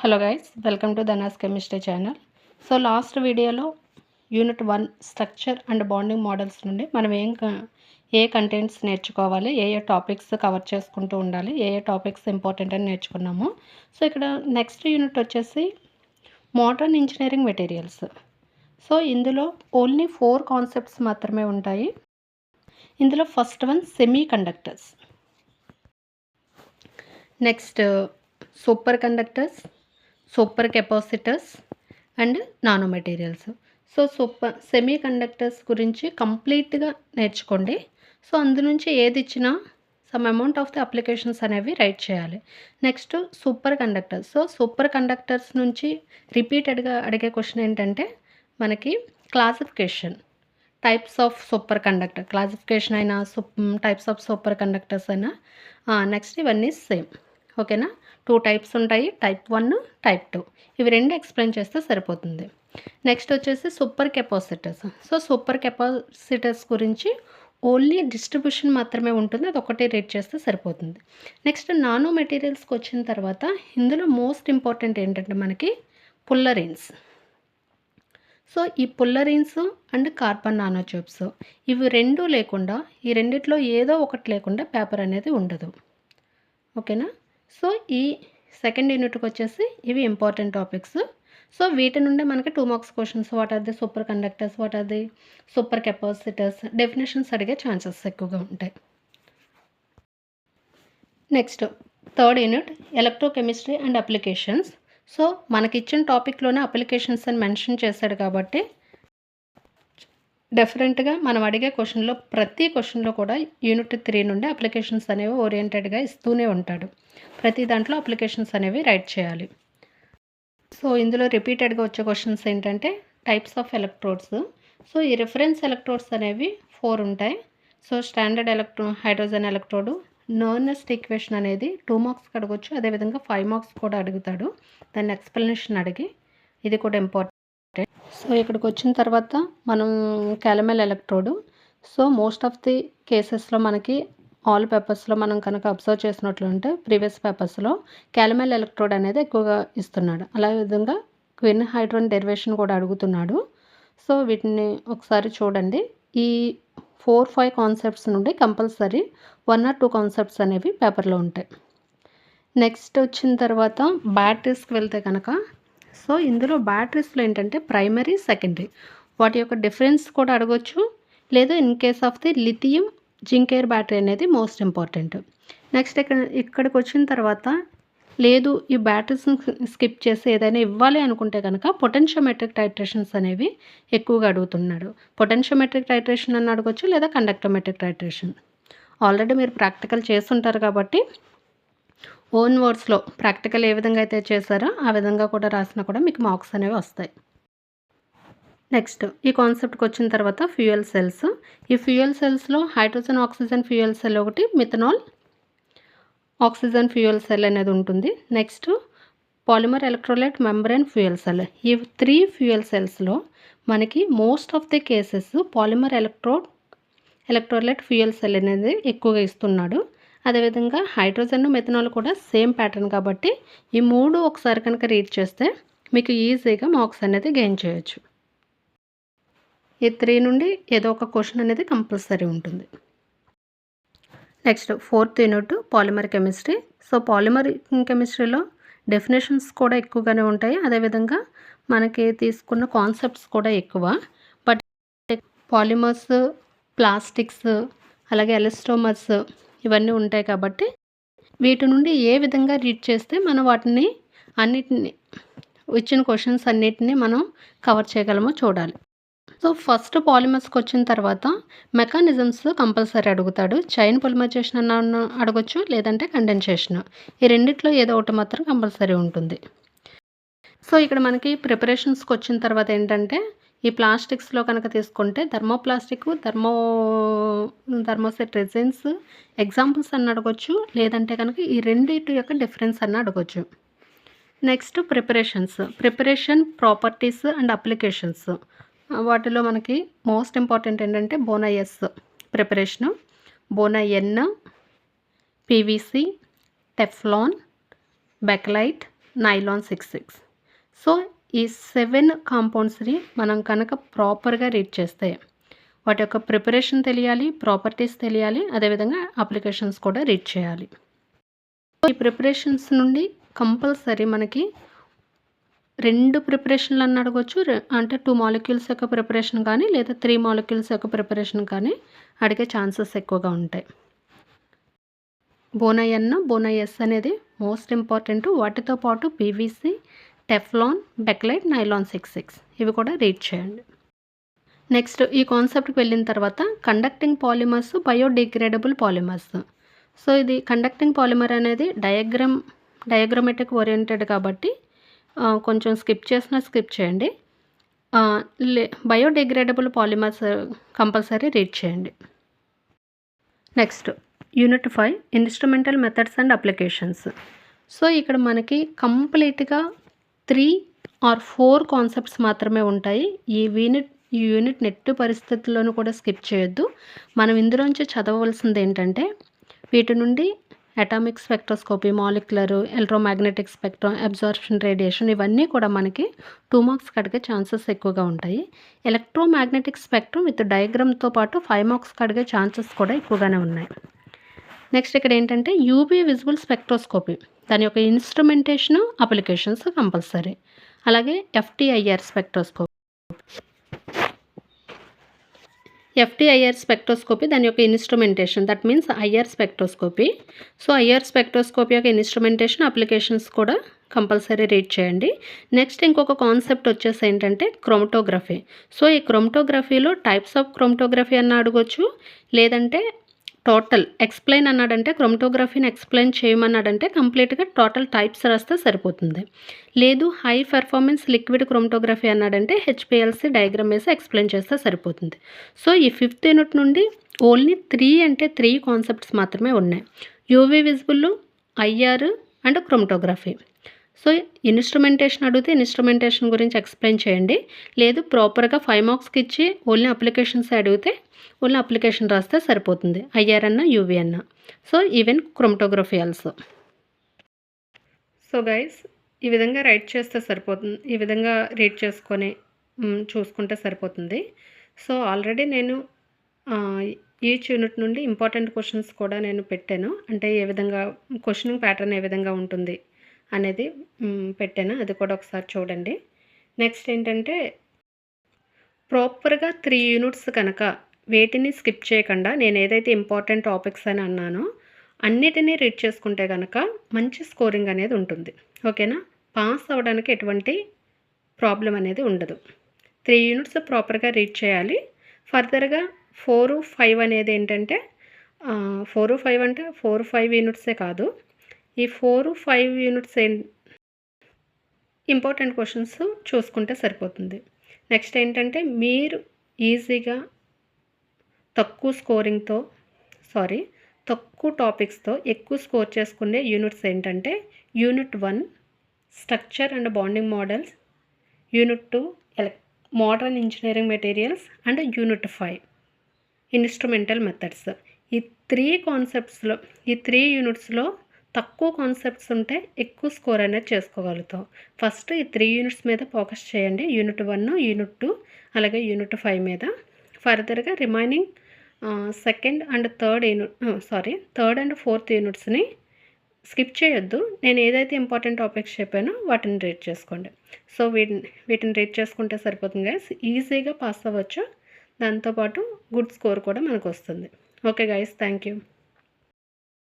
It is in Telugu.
Hello guys welcome to Dhana's chemistry channel so last వీడియోలో unit one structure and bonding models నుండి మనం ఏం ఏ కంటెంట్స్ నేర్చుకోవాలి ఏ ఏ టాపిక్స్ కవర్ చేసుకుంటూ ఉండాలి ఏ ఏ టాపిక్స్ ఇంపార్టెంట్ అని నేర్చుకున్నాము. సో ఇక్కడ నెక్స్ట్ యూనిట్ వచ్చేసి మోడర్న్ ఇంజనీరింగ్ మెటీరియల్స్ సో ఇందులో ఓన్లీ ఫోర్ కాన్సెప్ట్స్ మాత్రమే ఉంటాయి. ఇందులో first one semiconductors next superconductors supercapacitors and nanomaterials. So super semiconductors గురించి కంప్లీట్గా నేర్చుకోండి. సో అందు నుంచి ఏది ఇచ్చినా some amount of the applications అనేవి రైట్ చేయాలి. Next superconductors. So superconductors నుంచి రిపీటెడ్గా అడిగే క్వశ్చన్ ఏంటంటే మనకి classification. Types of superconductor. Classification అయినా soup types of superconductors అయినా నెక్స్ట్ ఇవన్నీ సేమ్. ఓకేనా? టూ టైప్స్ ఉంటాయి. టైప్ వన్ టైప్ టూ ఇవి రెండు ఎక్స్ప్లెయిన్ చేస్తే సరిపోతుంది. నెక్స్ట్ వచ్చేసి supercapacitors so supercapacitors గురించి ఓన్లీ డిస్ట్రిబ్యూషన్ మాత్రమే ఉంటుంది. అది ఒకటే రేట్ చేస్తే సరిపోతుంది. నెక్స్ట్ నానో మెటీరియల్స్కి వచ్చిన తర్వాత ఇందులో మోస్ట్ ఇంపార్టెంట్ ఏంటంటే మనకి పుల్లరీన్స్ సో ఈ fullerenes and carbon nanotubes రెండు లేకుండా ఈ రెండిట్లో ఏదో ఒకటి లేకుండా పేపర్ అనేది ఉండదు. ఓకేనా? సో ఈ సెకండ్ యూనిట్కి వచ్చేసి ఇవి ఇంపార్టెంట్ టాపిక్స్. సో వీటి నుండే మనకి two marks questions what are the superconductors what are the supercapacitors definitions అడిగే ఛాన్సెస్ ఎక్కువగా ఉంటాయి. Next third unit electrochemistry and applications so మనకి ఇచ్చిన టాపిక్లోనే అప్లికేషన్స్ అని మెన్షన్ చేశాడు కాబట్టి డెఫరెంట్గా మనం అడిగే క్వశ్చన్లో ప్రతి క్వశ్చన్లో కూడా యూనిట్ త్రీ నుండి అప్లికేషన్స్ అనేవి ఓరియంటెడ్గా ఇస్తూనే ఉంటాడు. ప్రతి దాంట్లో అప్లికేషన్స్ అనేవి రైట్ చేయాలి. సో ఇందులో రిపీటెడ్గా వచ్చే క్వశ్చన్స్ ఏంటంటే టైప్స్ ఆఫ్ ఎలక్ట్రోడ్స్ సో ఈ రిఫరెన్స్ ఎలక్ట్రోడ్స్ అనేవి ఫోర్ ఉంటాయి. So standard electro hydrogen electrode Nernst equation అనేది టూ మార్క్స్కి అడగొచ్చు. అదేవిధంగా ఫైవ్ మార్క్స్ కూడా అడుగుతాడు. దాన్ని ఎక్స్ప్లెనేషన్ అడిగి ఇది కూడా ఇంపార్టెంట్ సో ఇక్కడికి వచ్చిన తర్వాత మనం calomel electrode. So most of the కేసెస్లో మనకి ఆల్ పేపర్స్లో మనం కనుక అబ్జర్వ్ చేసినట్లుంటే ప్రీవియస్ పేపర్స్లో క్యాలమెల్ ఎలక్ట్రోడ్ అనేది ఎక్కువగా ఇస్తున్నాడు. అలా విధంగా క్విన్ హైడ్రోన్ డెరివేషన్ కూడా అడుగుతున్నాడు. సో వీటిని ఒకసారి చూడండి. ఈ ఫోర్ ఫైవ్ కాన్సెప్ట్స్ నుండి compulsory one or two concepts అనేవి పేపర్లో ఉంటాయి. నెక్స్ట్ వచ్చిన తర్వాత బ్యాటరీస్కి వెళ్తే కనుక సో ఇందులో బ్యాటరీస్లో ఏంటంటే ప్రైమరీ సెకండరీ వాటి యొక్క డిఫరెన్స్ కూడా అడగొచ్చు. లేదా in case of the lithium zinc air battery అనేది మోస్ట్ ఇంపార్టెంట్ నెక్స్ట్ ఇక్కడ ఇక్కడికి వచ్చిన తర్వాత లేదు ఈ బ్యాటరీస్ని స్కిప్ చేసి ఏదైనా ఇవ్వాలి అనుకుంటే కనుక పొటెన్షియోమెట్రిక్ టైట్రేషన్స్ అనేవి ఎక్కువగా అడుగుతున్నాడు. పొటెన్షియోమెట్రిక్ టైట్రేషన్ అని అడగొచ్చు లేదా కండక్టోమెట్రిక్ టైట్రేషన్ ఆల్రెడీ మీరు ప్రాక్టికల్ చేస్తుంటారు కాబట్టి ఓన్ వర్డ్స్లో ప్రాక్టికల్ ఏ విధంగా అయితే చేశారో ఆ విధంగా కూడా రాసినా కూడా మీకు మార్క్స్ అనేవి వస్తాయి. నెక్స్ట్ ఈ కాన్సెప్ట్కి వచ్చిన తర్వాత ఫ్యూయల్ సెల్స్. ఈ ఫ్యూయల్ సెల్స్లో హైడ్రోజన్ ఆక్సిజన్ ఫ్యూయల్ సెల్ ఒకటి మిథనాల్ ఆక్సిజన్ ఫ్యూయల్ సెల్ అనేది ఉంటుంది. Next polymer electrolyte membrane fuel cell. ఈ త్రీ ఫ్యూయల్ సెల్స్లో మనకి most of the cases polymer electro electrolyte fuel cell అనేది ఎక్కువగా ఇస్తున్నాడు. అదేవిధంగా హైడ్రోజన్ మెథనాల్ కూడా సేమ్ ప్యాటర్న్ కాబట్టి ఈ మూడు ఒకసారి కనుక రీడ్ చేస్తే మీకు ఈజీగా మార్క్స్ అనేది గెయిన్ చేయొచ్చు. ఈ త్రీ నుండి ఏదో ఒక క్వశ్చన్ అనేది కంపల్సరీ ఉంటుంది. Next fourth unit polymer chemistry. So polymer కెమిస్ట్రీలో డెఫినేషన్స్ కూడా ఎక్కువగానే ఉంటాయి. అదేవిధంగా మనకి తీసుకున్న కాన్సెప్ట్స్ కూడా ఎక్కువ. బట్ పాలిమర్స్ ప్లాస్టిక్స్ అలాగే ఎలస్టోమర్స్ ఇవన్నీ ఉంటాయి కాబట్టి వీటి నుండి ఏ విధంగా రీడ్ చేస్తే మనం వాటిని అన్నిటిని ఇచ్చిన క్వశ్చన్స్ అన్నిటిని మనం కవర్ చేయగలమో చూడాలి. సో ఫస్ట్ పాలిమర్స్కి వచ్చిన తర్వాత మెకానిజమ్స్ కంపల్సరీ అడుగుతాడు. చైన్ పొలిమైజేషన్ అన్న అడగొచ్చు లేదంటే కండెన్సేషన్. ఈ రెండిట్లో ఏదో ఒకటి మాత్రం కంపల్సరీ ఉంటుంది. సో ఇక్కడ మనకి ప్రిపరేషన్స్కి వచ్చిన తర్వాత ఏంటంటే ఈ ప్లాస్టిక్స్లో కనుక తీసుకుంటే thermoplastic thermo thermoset resins examples అన్న అడగొచ్చు. లేదంటే కనుక ఈ రెండింటి యొక్క డిఫరెన్స్ అన్న అడగొచ్చు. Next preparations. Preparation properties and applications. వాటిలో మనకి మోస్ట్ ఇంపార్టెంట్ ఏంటంటే Buna S preparation. Buna N PVC Teflon Bakelite nylon six six. So ఈ సెవెన్ కాంపౌండ్స్ని మనం కనుక ప్రాపర్గా రీడ్ చేస్తే వాటి యొక్క ప్రిపరేషన్ తెలియాలి ప్రాపర్టీస్ తెలియాలి అదేవిధంగా అప్లికేషన్స్ కూడా రీడ్ చేయాలి. ఈ ప్రిపరేషన్స్ నుండి కంపల్సరీ మనకి రెండు ప్రిపరేషన్లు అని అడగొచ్చు. అంటే టూ మాలిక్యూల్స్ యొక్క ప్రిపరేషన్ కానీ లేదా త్రీ మాలిక్యూల్స్ యొక్క ప్రిపరేషన్ కానీ అడిగే ఛాన్సెస్ ఎక్కువగా ఉంటాయి. బోనయన్న బోనయస్ అనేది మోస్ట్ ఇంపార్టెంట్ వాటితో పాటు PVC Teflon Bakelite nylon six six. ఇవి కూడా రీడ్ చేయండి. నెక్స్ట్ ఈ కాన్సెప్ట్కి వెళ్ళిన తర్వాత conducting polymers biodegradable polymers. So ఇది కండక్టింగ్ పాలిమర్ అనేది డయాగ్రామ్ డయాగ్రమెటిక్ ఓరియంటెడ్ కాబట్టి కొంచెం స్కిప్ చేసినా స్కిప్ చేయండి. లే బయోడిగ్రేడబుల్ పాలిమర్స్ కంపల్సరీ రీడ్ చేయండి. Next unit five instrumental methods and applications. So ఇక్కడ మనకి కంప్లీట్గా త్రీ ఆర్ ఫోర్ కాన్సెప్ట్స్ మాత్రమే ఉంటాయి. ఈ యూనిట్ ఈ యూనిట్ నెట్టు పరిస్థితుల్లోనూ కూడా స్కిప్ చేయొద్దు. మనం ఇందులోంచి చదవవలసింది ఏంటంటే వీటి నుండి atomic spectroscopy molecular electromagnetic spectro absorption radiation ఇవన్నీ కూడా మనకి టూ మార్క్స్ కడిగే ఛాన్సెస్ ఎక్కువగా ఉంటాయి. ఎలక్ట్రోమాగ్నెటిక్ స్పెక్ట్రమ్ విత్ డయాగ్రామ్తో పాటు ఫైవ్ మార్క్స్ కడిగే ఛాన్సెస్ కూడా ఎక్కువగానే ఉన్నాయి. నెక్స్ట్ ఇక్కడ ఏంటంటే యూబీ విజిబుల్ స్పెక్ట్రోస్కోపీ దాని యొక్క ఇన్స్ట్రుమెంటేషన్ అప్లికేషన్స్ కంపల్సరీ అలాగే ఎఫ్టీఐఆర్ స్పెక్ట్రోస్కోపీ ఎఫ్టీఐఆర్ స్పెక్ట్రోస్కోపీ దాని యొక్క instrumentation that means IR spectroscopy so IR spectroscopy యొక్క ఇన్స్ట్రుమెంటేషన్ అప్లికేషన్స్ కూడా కంపల్సరీ రీడ్ చేయండి. నెక్స్ట్ ఇంకొక కాన్సెప్ట్ వచ్చేసి ఏంటంటే క్రోమటోగ్రఫీ సో ఈ క్రోమటోగ్రఫీలో టైప్స్ ఆఫ్ క్రోమటోగ్రఫీ అన్న అడగొచ్చు లేదంటే టోటల్ ఎక్స్ప్లెయిన్ అన్నాడంటే క్రోమటోగ్రఫీని ఎక్స్ప్లెయిన్ చేయమన్నాడంటే కంప్లీట్గా టోటల్ టైప్స్ రాస్తే సరిపోతుంది. లేదు హై పెర్ఫార్మెన్స్ లిక్విడ్ క్రోమటోగ్రఫీ అన్నాడంటే హెచ్పిఎల్సి డయాగ్రామ్ వేసి ఎక్స్ప్లెయిన్ చేస్తే సరిపోతుంది. సో ఈ ఫిఫ్త్ యూనిట్ నుండి ఓన్లీ త్రీ అంటే త్రీ కాన్సెప్ట్స్ మాత్రమే ఉన్నాయి. UV visible IR and chromatography. So instrumentation అడిగితే ఇన్స్ట్రుమెంటేషన్ గురించి ఎక్స్ప్లెయిన్ చేయండి. లేదు ప్రాపర్గా ఫైవ్ మార్క్స్కి ఇచ్చి ఓన్లీ అప్లికేషన్స్ అడిగితే ఓన్లీ అప్లికేషన్ రాస్తే సరిపోతుంది. ఐఆర్ అన్న యూవీ అన్న so even chromatography also. So guys ఈ విధంగా రైట్ చేస్తే సరిపోతుంది ఈ విధంగా రీడ్ చేసుకొని చూసుకుంటే సరిపోతుంది. సో ఆల్రెడీ నేను ఈచ్ యూనిట్ నుండి ఇంపార్టెంట్ క్వశ్చన్స్ కూడా నేను పెట్టాను. అంటే ఏ విధంగా క్వశ్చనింగ్ ప్యాటర్న్ ఏ విధంగా ఉంటుంది అనేది పెట్టాను. అది కూడా ఒకసారి చూడండి. నెక్స్ట్ ఏంటంటే ప్రాపర్గా త్రీ యూనిట్స్ కనుక వేటిని స్కిప్ చేయకుండా నేను ఏదైతే ఇంపార్టెంట్ టాపిక్స్ అని అన్నానో అన్నిటినీ రీడ్ చేసుకుంటే కనుక మంచి స్కోరింగ్ అనేది ఉంటుంది. ఓకేనా? పాస్ అవ్వడానికి ఎటువంటి ప్రాబ్లం అనేది ఉండదు. త్రీ యూనిట్స్ ప్రాపర్గా రీడ్ చేయాలి. ఫర్దర్గా ఫోర్ ఫైవ్ అనేది ఏంటంటే ఫోర్ ఫైవ్ అంటే ఫోర్ ఫైవ్ యూనిట్సే కాదు. ఈ ఫోర్ ఫైవ్ యూనిట్స్ ఏం ఇంపార్టెంట్ క్వశ్చన్స్ చూసుకుంటే సరిపోతుంది. నెక్స్ట్ ఏంటంటే మీరు ఈజీగా తక్కువ స్కోరింగ్తో సారీ తక్కువ టాపిక్స్తో ఎక్కువ స్కోర్ చేసుకునే యూనిట్స్ ఏంటంటే unit one structure and bonding models unit two ఎలక్ modern engineering materials and unit five instrumental methods. ఈ త్రీ కాన్సెప్ట్స్లో ఈ త్రీ యూనిట్స్లో తక్కువ కాన్సెప్ట్స్ ఉంటే ఎక్కువ స్కోర్ అనేది చేసుకోగలుగుతాం. ఫస్ట్ ఈ త్రీ యూనిట్స్ మీద ఫోకస్ చేయండి. యూనిట్ వన్ యూనిట్ టూ అలాగే యూనిట్ ఫైవ్ మీద. ఫర్దర్గా remaining second and third unit sorry third and fourth యూనిట్స్ని skip చేయొద్దు. నేను ఏదైతే ఇంపార్టెంట్ టాపిక్స్ చెప్పానో వాటిని రీడ్ చేసుకోండి. సో వీటిని వీటిని రీడ్ చేసుకుంటే సరిపోతుంది గైస్ ఈజీగా పాస్ అవ్వచ్చు. దాంతోపాటు గుడ్ స్కోర్ కూడా మనకు వస్తుంది. Okay guys thank you